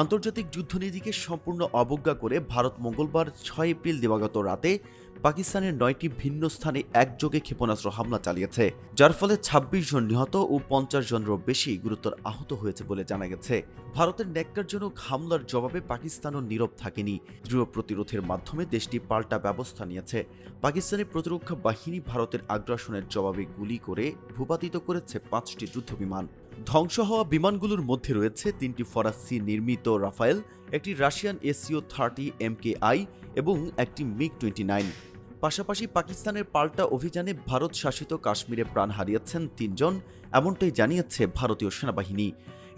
আন্তর্জাতিক যুদ্ধনীতিকে সম্পূর্ণ অবজ্ঞা করে ভারত মঙ্গলবার ছয় এপ্রিল দিবাগত রাতে পাকিস্তানের নয়টি ভিন্ন স্থানে একযোগে ক্ষেপণাস্ত্র হামলা চালিয়েছে, যার ফলে ২৬ জন নিহত ও পঞ্চাশ জনেরও বেশি গুরুতর আহত হয়েছে বলে জানা গেছে। ভারতের ন্যাক্কারজনক হামলার জবাবে পাকিস্তানও নীরব থাকেনি। দৃঢ় প্রতিরোধের মাধ্যমে দেশটি পাল্টা ব্যবস্থা নিয়েছে। পাকিস্তানের প্রতিরক্ষা বাহিনী ভারতের আগ্রাসনের জবাবে গুলি করে ভূপাতিত করেছে পাঁচটি যুদ্ধবিমান। ধ্বংস হওয়া বিমানগুলোর মধ্যে রয়েছে তিনটি ফরাসি নির্মিত রাফায়েল, একটি রাশিয়ান এসিও থার্টি এমকেআই এবং একটি মিগ টোয়েন্টি নাইন। পাশাপাশি পাকিস্তানের পাল্টা অভিযানে ভারত শাসিত কাশ্মীরে প্রাণ হারিয়েছেন তিনজন, এমনটাই জানিয়েছে ভারতীয় সেনাবাহিনী।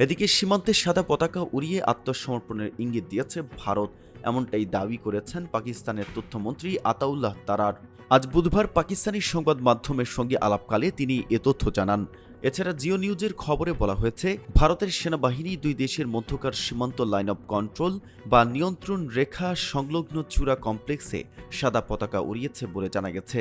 এদিকে সীমান্তে সাদা পতাকা উড়িয়ে আত্মসমর্পণের ইঙ্গিত দিয়েছে ভারত। এমনটাই দাবি করেছেন পাকিস্তানের তথ্যমন্ত্রী আতাউল্লাহ তারার। আজ বুধবার পাকিস্তানি সংবাদ মাধ্যমের সঙ্গে আলাপকালে তিনি এ তথ্য জানান। এছাড়া জিও নিউজের খবরে বলা হয়েছে, ভারতের সেনাবাহিনী দুই দেশের মধ্যকার সীমান্ত লাইন অফ কন্ট্রোল বা নিয়ন্ত্রণ রেখা সংলগ্ন চূড়া কমপ্লেক্সে সাদা পতাকা উড়িয়েছে বলে জানা গেছে।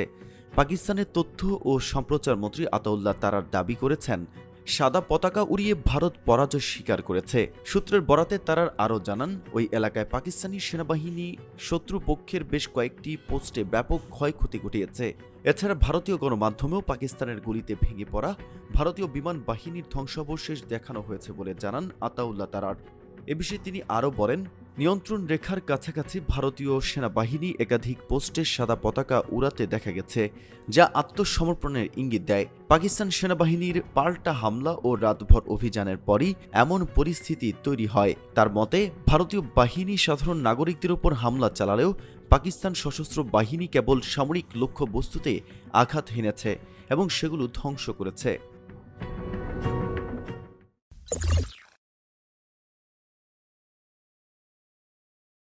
পাকিস্তানের তথ্য ও সম্প্রচার মন্ত্রী আতাউল্লাহ তারার দাবি করেছেন সাদা পতাকা উড়িয়ে ভারত পরাজয় স্বীকার করেছে। সূত্রের বরাতে তারার আরও জানান, ওই এলাকায় পাকিস্তানি সেনাবাহিনী শত্রুপক্ষের বেশ কয়েকটি পোস্টে ব্যাপক ক্ষয়ক্ষতি ঘটিয়েছে। এছাড়া ভারতীয় গণমাধ্যমেও পাকিস্তানের গুলিতে ভেঙে পড়া ভারতীয় বিমান বাহিনীর ধ্বংসাবশেষ দেখানো হয়েছে বলে জানান আতাউল্লাহ তারার। এ বিষয়ে তিনি আরও বলেন নিয়ন্ত্রণ রেখার কাছাকাছি ভারতীয় সেনাবাহিনী একাধিক পোস্টে সাদা পতাকা উড়াতে দেখা গেছে, যা আত্মসমর্পণের ইঙ্গিত দেয়। পাকিস্তান সেনাবাহিনীর পাল্টা হামলা ও রাতভর অভিযানের পরই এমন পরিস্থিতি তৈরি হয়। তার মতে, ভারতীয় বাহিনী সাধারণ নাগরিকদের উপর হামলা চালালেও পাকিস্তান সশস্ত্র বাহিনী কেবল সামরিক লক্ষ্যবস্তুতে আঘাত হেনেছে এবং সেগুলো ধ্বংস করেছে।